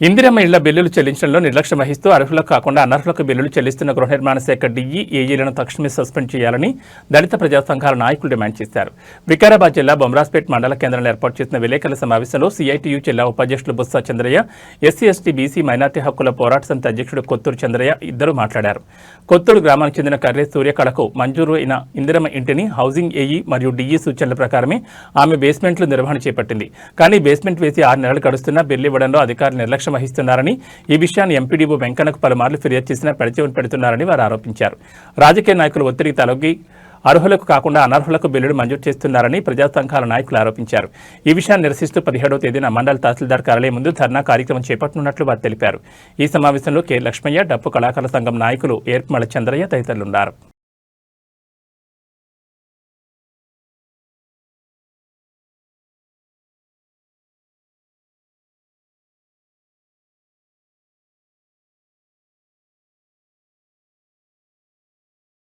ఇందిరమ్మ ఇళ్ళ బిల్లులు చెల్లించడంలో నిర్లక్ష్యం వహిస్తూ అర్హులకు కాకుండా అనర్హులకు బిల్లులు చెల్లిస్తున్న గృహ నిర్మాణ శాఖ డిఈ ఏఈలను తక్షణమే సస్పెండ్ చేయాలని దళిత ప్రజా సంఘాల నాయకులు డిమాండ్ చేశారు. వికారాబాద్ జిల్లా బొమ్రాస్పేట్ మండల కేంద్రంలో ఏర్పాటు చేసిన విలేకరుల సమావేశంలో సిఐటియు జిల్లా ఉపాధ్యక్షులు బుత్స Chandraiah SC ST BC minority హక్కుల పోరాట సమితి అధ్యక్షుడు కొత్తూరు చంద్రయ్య ఇద్దరు మాట్లాడారు. కొత్తూరు గ్రామానికి చెందిన కర్రే సూర్యకళకు మంజూరు అయిన ఇందిరమ్మ ఇంటిని హౌసింగ్ ఏఈ మరియు డిఈ సూచనల ప్రకారమే ఆమె బేస్మెంట్లు నిర్వహణ చేపట్టింది. కానీ బేస్మెంట్ వేసి ఆరు నెలలు గడుస్తున్నా బిల్లు ఇవ్వడంలో అధికారులు నిర్లక్ష్యం వహిస్తున్నారని ఈ విషయాన్ని ఎంపీడీఓ వెంకన్నకు పలుమార్లు ఫిర్యాదు చేసినా పెడచెవిని పెడుతున్నారని వారు ఆరోపించారు. రాజకీయ నాయకులు ఒత్తిడికి తలొగ్గి అర్హులకు కాకుండా అనర్హులకు బిల్లులు మంజూరు చేస్తున్నారని ప్రజా సంఘాల నాయకులు ఆరోపించారు. ఈ విషయాన్ని నిరసిస్తూ పదిహేడవ తేదీన మండల తహసీల్దార్ కార్యాలయం ముందు ధర్నా కార్యక్రమం చేపట్టనున్నట్లు వారు తెలిపారు. ఈ సమావేశంలో కె లక్ష్మయ్య డప్పు కళాకారుల సంఘం నాయకులు ఏర్పమల చంద్రయ్య తదితరులున్నారు.